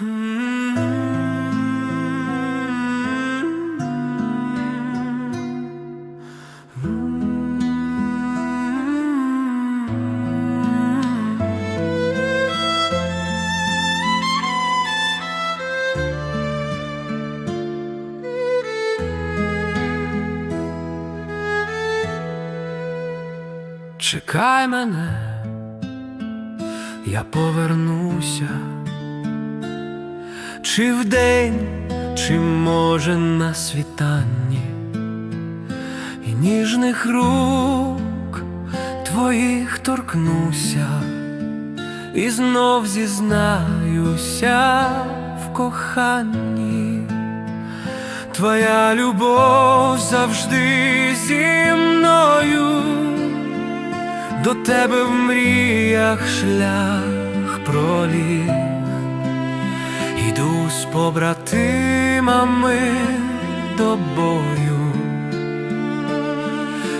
Чекай мене, я повернуся, чи вдень, чи може на світанні, і ніжних рук твоїх торкнуся, і знов зізнаюся в коханні. Твоя любов завжди зі мною, до тебе в мріях шлях проліг, іду з побратимами до бою,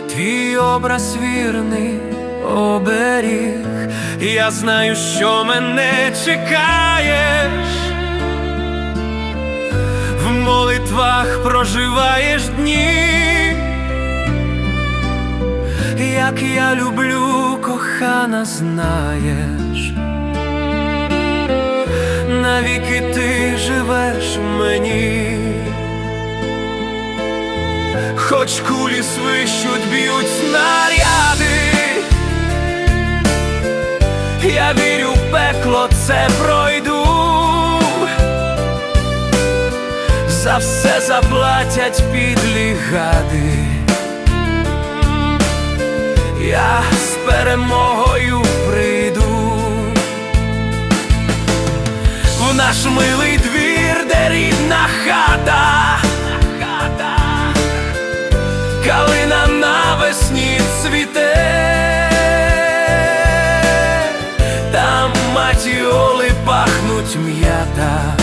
твій образ вірний оберіг, я знаю, що мене чекаєш. В молитвах проживаєш дні, як я люблю, кохана, знаєш, навіки ти живеш мені, хоч кулі свищуть, б'ють снаряди, я вірю в пекло, це пройду. За все заплатять підлі гади Я з перемогою наш милий двір, де рідна хата. Калина навесні цвіте. Там матіоли пахнуть м'ята.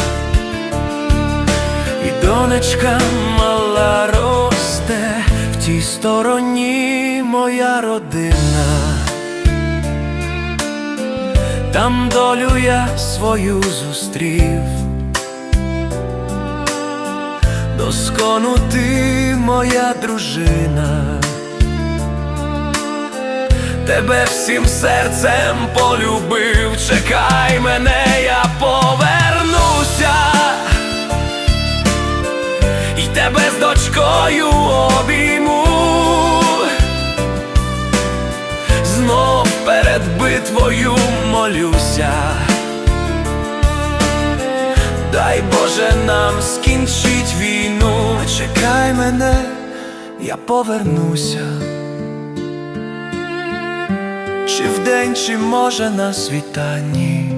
І донечка мала росте, в тій стороні моя родина, там долю я свою зустрів, доскону ти моя дружина, тебе всім серцем полюбив, чекай мене, я повернуся. І тебе з дочкою обійму битвою молюся. Дай Боже нам скінчить війну, чекай мене, я повернуся. Чи вдень, чи може на світанні.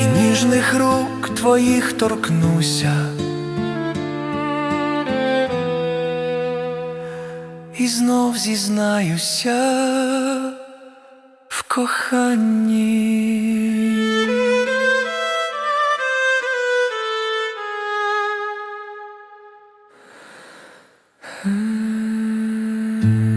і ніжних рук твоїх торкнуся. і знов зізнаюся в коханні. Mm.